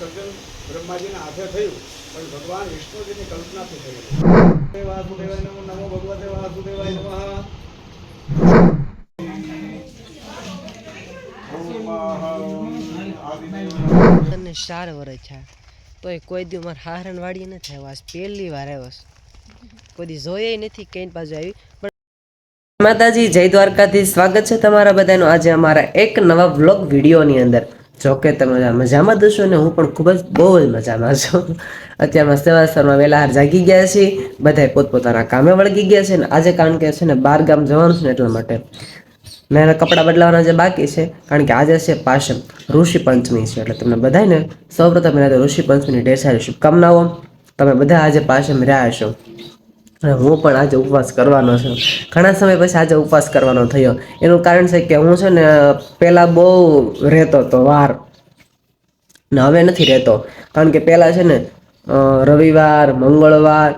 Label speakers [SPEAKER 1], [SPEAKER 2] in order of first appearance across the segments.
[SPEAKER 1] સર્જન બ્રહ્માજીના હાથે થયું પણ ભગવાન વિષ્ણુજીની કલ્પનાથી વાસુદેવાય નમો નમો ભગવતે વાસુદેવાય નમઃ.
[SPEAKER 2] અને ચાર વર્ષ છે તોય કોઈ દી મારે હારણ વાળી નથી આવ્યો. પહેલી વાર આવ્યો કોઈ દી જોઈએ નથી કઈ બાજુ આવી. પણ માતાજી જય દ્વારકાથી સ્વાગત છે તમારા બધાનું. આજે અમારા એક નવા વ્લોગ વિડીયોની અંદર. જો કે તમે મજામાં દશો ને હું પણ ખૂબ જ બહુ જ મજામાં છું. અત્યારમાં સવાર સવારમાં વહેલા હાર જાગી ગયા છીએ. બધાય પોતપોતાના કામે વળગી ગયા છે ને આજે કારણ કે છે ને બાર ગામ જવાનું છે ને એટલા માટે મેં કપડાં બદલાવાના જે બાકી છે, કારણ કે આજે છે પાશમ ઋષિ પંચમી છે એટલે તમને બધાને સૌપ્રથમ એના ઋષિ પંચમીની ઢેર સારી શુભકામનાઓ. તમે બધા આજે પાશમ રહ્યા છો અને હું પણ આજે ઉપવાસ કરવાનો છું. ઘણા સમય પછી આજે ઉપવાસ કરવાનો થયો. એનું કારણ છે કે હું છે ને, પહેલાં બહુ રહેતો હતો વાર. ને હવે નથી રહેતો. કારણ કે પહેલાં છે ને રવિવાર, મંગળવાર,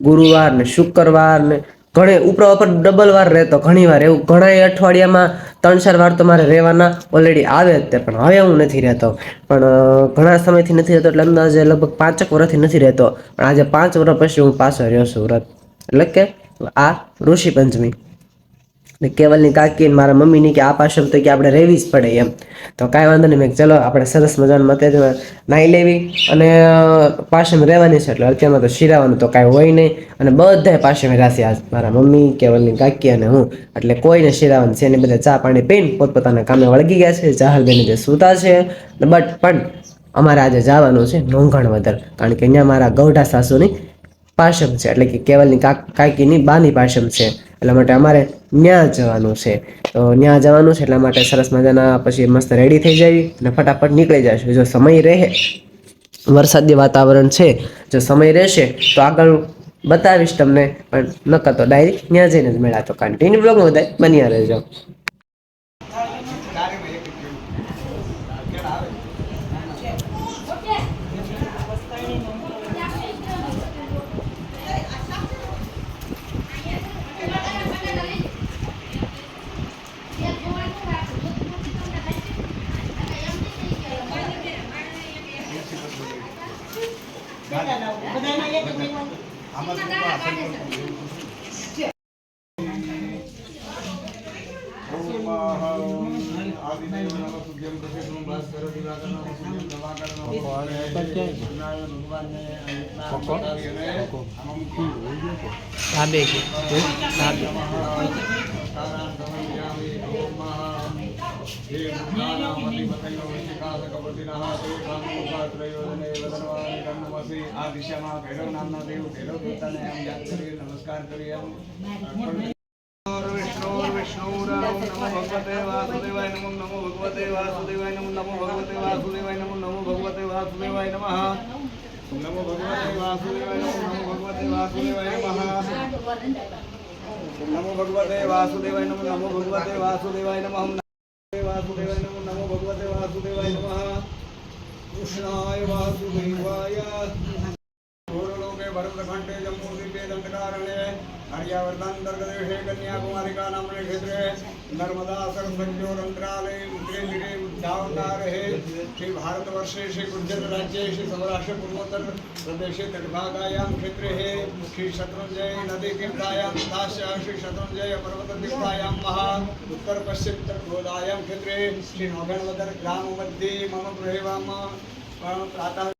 [SPEAKER 2] ગુરુવાર ને શુક્રવાર ને ઘણે, ઉપરા ઉપર ડબલ વાર રહેતો. ઘણી વાર એવું. ઘણા અઠવાડિયામાં ત્રણ ચાર વાર તો મારે રહેવાના ઓલરેડી આવે તે પણ હવે હું નથી રહેતો. પણ ઘણા સમયથી નથી રહેતો એટલે અંદાજે લગભગ પાંચક વર્ષથી નથી રહેતો. પણ આજે પાંચ વર્ષ પછી હું પાછો રહ્યો છું વ્રત. એટલે કે આ ઋષિ પંચમી ને કેવલની કાકી ને મારા મમ્મીની કે આ પાછળ તો કે આપણે રહેવી જ પડે એમ. તો કાંઈ વાંધો નહીં, મેં ચલો, આપણે સરસ મજાનું મતે નાહી લેવી અને પાછળ રહેવાની છે, એટલે અત્યારમાં તો શિરાવાનું તો કાંઈ હોય નહીં. અને બધાય પાછળ રહેશે આજ મારા મમ્મી, કેવલની કાકી અને હું. એટલે કોઈને શિરાવાનું છે એને બધા ચા પાણી પીને પોતપોતાના કામે વળગી ગયા છે ચાહલબેન જે સૂતા છે. બટ, પણ અમારે આજે જવાનું છે નોંઘણ વધર કારણ કે અહીંયા મારા ગૌઢા સાસુની પાશમ છે. એટલે કે કેવલની કાક કાકીની બાની પાશમ છે. એટલા માટે અમારે ન્યા જવાનું છે. તો ન્યા જવાનું છે એટલા માટે સરસ મજાના પછી મસ્ત રેડી થઈ જવી અને ફટાફટ નીકળી જશું. જો સમય રહે વરસાદી વાતાવરણ છે, જો સમય રહેશે તો આગળ બતાવીશ તમને. પણ નકર તો ડાયરેક્ટ ત્યાં જઈને જ મેળા. તો કન્ટિન્યુ બ્લોગમાં બધા બન્યા રહેજો. હા? બે
[SPEAKER 1] આ દિશામાં ભૈરવ નામના દેવ ભૈરવ દેવતાને આમ યાદ કરી નમસ્કાર કરી વિષ્ણુરામ નમો ભગવતે વાસુદેવાય નમો નમો ભગવતે વાસુદેવાય નમો નમો ભગવતે વાસુદેવાય નમો નમો ભગવતે વાસુદેવાય નમઃ નમો ભગવતે વાસુદેવાય નમો નમો ભગવતે વાસુદેવાય નમઃ નમો ભગવતે વાસુદેવાય નમો નમો ભગવતે વાસુદેવાય નમઃ વાસુદેવાય નમો નમો ભગવતે વાસુદેવાય નમઃ કૃષ્ણાય વાસુદેવાય भरतखण्डे हरियावर्धान्तर्गदेशे कन्याकुमारिकानाम्ने क्षेत्रे नर्मदा सरस्वत्योरन्तरालये मुद्रेगिरे बुद्धावतारहे श्रीभारतवर्षे श्रीगुर्जरराज्ये श्रीसौराष्ट्रपूर्वोत्तर प्रदेशे तटभागायां क्षेत्रे श्रीशत्रुञ्जये नदीतीर्थायां तथाश्च श्रीशत्रुञ्जय पर्वततीर्थायां महा उत्तरपश्चिमतटबोधायां क्षेत्रे श्रीनौघणवदर ग्राममध्ये मम गृहे वा प्रातः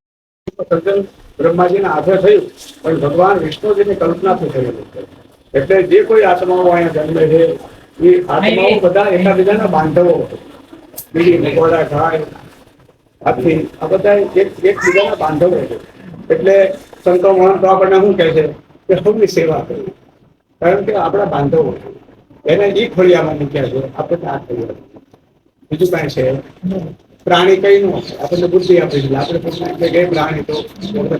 [SPEAKER 1] સર્જન બ્રહ્માજીના હાથે થયું પણ ભગવાન વિષ્ણુજીની કલ્પનાથી થયેલું છે એટલે જે કોઈ આત્માઓ અહીંયા જન્મે છે એ આત્માઓ બધા એકાબીજાના બાંધવો બીજી મકોડા ગાય આથી આ બધા એક એકબીજાના બાંધવો છે. એટલે સંતો મહંતો આપણને શું કહે છે? કે સૌની સેવા કરવી કારણ કે આપણા બાંધવો છે. એને એ ખોલિયામાં મૂક્યા છે. આપણે આ ખોળિયામાં બીજું કાંઈ છે? પ્રાણી કઈ નું હશે આપણને બુદ્ધિ આપી દીધી આપણે પ્રશ્ન એટલે કે પ્રાણી તો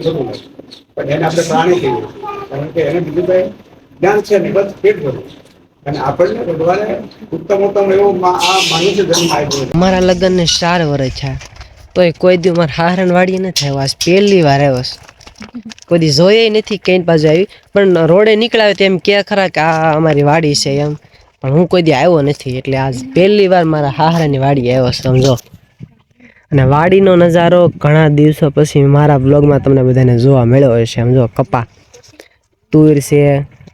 [SPEAKER 1] જરૂર નથી. પણ એને આપણે પ્રાણી કહીએ. કારણ કે એને બીજું કઈ જ્ઞાન છે ને બસ પેટ ભરવું અને
[SPEAKER 2] મારા લગ્નને ચાર વર્ષ છે તોય કોઈ દી મારે હારણ વાળી નથી આવ્યો આજ પહેલી વાર આવ્યો કોઈ દી જોઈએ નથી કઈ બાજુ આવી. પણ રોડે નીકળાવે તેમ કે ખરા કે આ અમારી વાડી છે એમ. પણ હું કોઈ દી આવ્યો નથી. એટલે આજ પહેલી વાર મારા હાહરાની વાડી આવ્યો સમજો અને વાડીનો નજારો ઘણા દિવસો પછી મારા બ્લોગમાં તમને બધાને જોવા મળ્યો હશે આમ જો કપા તુર છે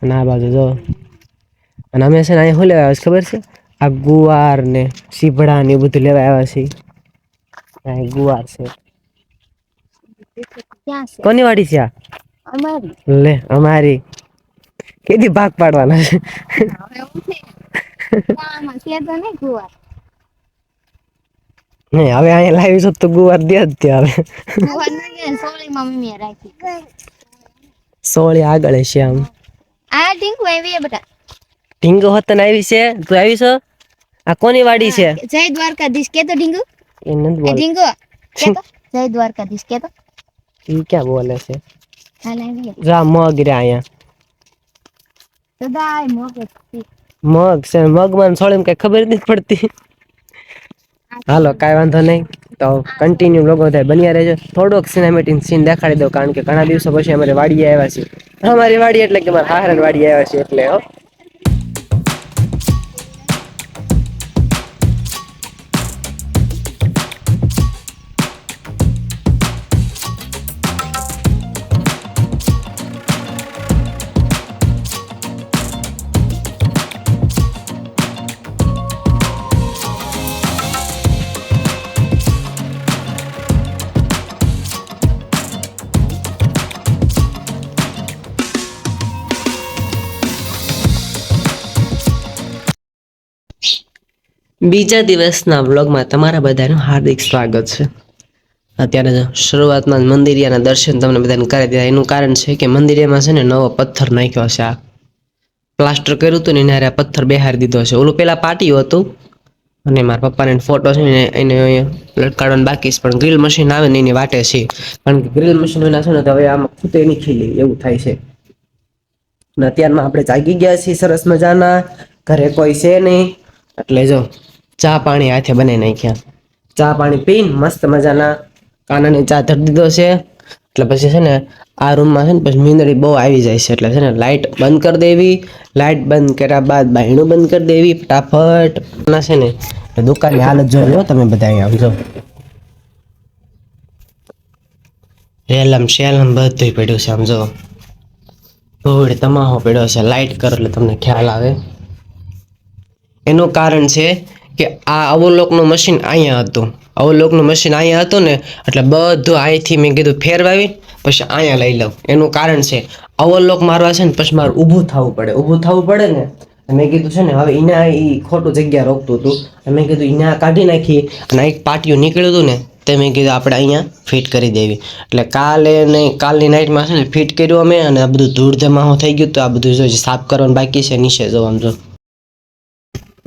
[SPEAKER 2] અને આ બાજુ જો અને અમે છે ને અહીંયા શું લેવા આવ્યા ખબર છે? આ ગુવાર ને સીભડા ને એ બધું લેવા આવ્યા છીએ. અહીં ગુવાર છે. કોની વાડી છે આ?
[SPEAKER 3] અમારી.
[SPEAKER 2] લે અમારી. કેદી ભાગ પાડવાના છે?
[SPEAKER 3] છે છે નહીં
[SPEAKER 2] હવે અહીંયા લાવી છો તો ગુવાર દે જ ત્યાં હવે.
[SPEAKER 3] સોળીમાં
[SPEAKER 2] સોળી આગળ છે આમ.
[SPEAKER 3] આ ટીંકુ આવી છે બેટા.
[SPEAKER 2] ઢીંગો હોતન આવી છે. તું આવી છો? આ કોની વાડી છે?
[SPEAKER 3] જય દ્વારકાધીશ. કેતો ઢીંગુ
[SPEAKER 2] એ
[SPEAKER 3] નંદ
[SPEAKER 2] બોલ.
[SPEAKER 3] કે તો જય દ્વારકાધીશ. કેતો?
[SPEAKER 2] એ ક્યાં બોલે છે? જા મગ રે અહીંયા.
[SPEAKER 3] સદાય મોકે
[SPEAKER 2] મગ છે. મગમાં સોળી કઈ ખબર નથી પડતી. હાલો, કાંઈ વાંધો નહીં. તો કન્ટિન્યુ લોકો થાય. બન્યા રહેજો. થોડોક સિનેમેટિક સીન દેખાડી દો, કારણ કે ઘણા દિવસો પછી અમારે વાડીએ આવ્યા છીએ. અમારી વાડી એટલે કે મારા હાહરણ વાડી આવ્યા છે એટલે, હો. બીજા દિવસના વ્લોગમાં તમારા બધાનું હાર્દિક સ્વાગત છે. અત્યારે શરૂઆતમાં મંદિરિયાના દર્શન તમને બધાને કરાવી દીધા. એનું કારણ છે કે મંદિરિયામાં છે ને નવો પથ્થર નાખ્યો છે આ. પ્લાસ્ટર કર્યું હતું ને એને આ પથ્થર બેહારી દીધો છે. ઓલું પેલા પાટિયું હતું. અને મારા પપ્પાને ફોટો છે ને એને લટકાડવાનું બાકી છે. પણ ગ્રીલ મશીન આવે ને એની વાટે છે. કારણ કે ગ્રીલ મશીન વિના છે ને તો હવે આમાં ખૂટે નહીં ખીલી. એવું થાય છે. અત્યારમાં આપણે જાગી ગયા છીએ સરસ મજાના. ઘરે કોઈ છે નહીં. એટલે જો ચા પાણી હાથે બનાવી નાખ્યા. ચા પાણી પીને મસ્ત મજાના કાનાની ચા ધરી દીધો છે. એટલે પછી છે ને આ રૂમમાં છે ને પછી મીંદડી બહુ આવી જાય છે. એટલે છે ને લાઇટ બંધ કરી દેવી. લાઇટ બંધ કર્યા બાદ બાયણું બંધ કરી દેવી ફટાફટ. છે ને, એટલે દુકાનની હાલત જોઈ લો તમે બધા અહીંયા આવજો રેલમ શેલમ બધું પડ્યું છે આમ જો ધૂળ તમાહો પડ્યો છે લાઇટ કરો એટલે તમને ખ્યાલ આવે. એનું કારણ છે કે આ અવલોકનું મશીન અહીંયા હતું. અવલોકનું મશીન અહીંયા હતું ને, એટલે બધું અહીંથી મેં કીધું ફેરવાવી, પછી અહીંયા લઈ લઉં. એનું કારણ છે, અવલોક મારવા છે ને, પછી મારે ઊભું થવું પડે. ઊભું થવું પડે ને મેં કીધું છે ને, હવે એના એ ખોટું જગ્યા રોકતું હતું. મેં કીધું એના કાઢી નાખી અને એક પાટિયું નીકળ્યું હતું ને, તે મેં કીધું આપણે અહીંયા ફિટ કરી દેવી. એટલે કાલે ને કાલની નાઇટમાં છે ને, ફિટ કર્યું અમે અને આ બધું ધૂળ જમાહો થઈ ગયું તો આ બધું જો સાફ કરવાનું બાકી છે, નીચે જો જો.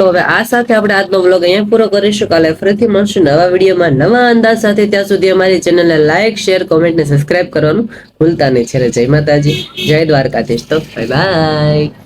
[SPEAKER 2] તો હવે આ સાથે આપણે આજનો બ્લોગ અહીંયા પૂરો કરીશું. કાલે ફરીથી મળશું નવા વિડીયોમાં નવા અંદાજ સાથે. ત્યાં સુધી અમારી ચેનલને લાઇક શેર કોમેન્ટ ને સબસ્ક્રાઇબ કરવાનું ભૂલતા નહીં. છે જય માતાજી, જય દ્વારકાધીશ. તો બાય બાય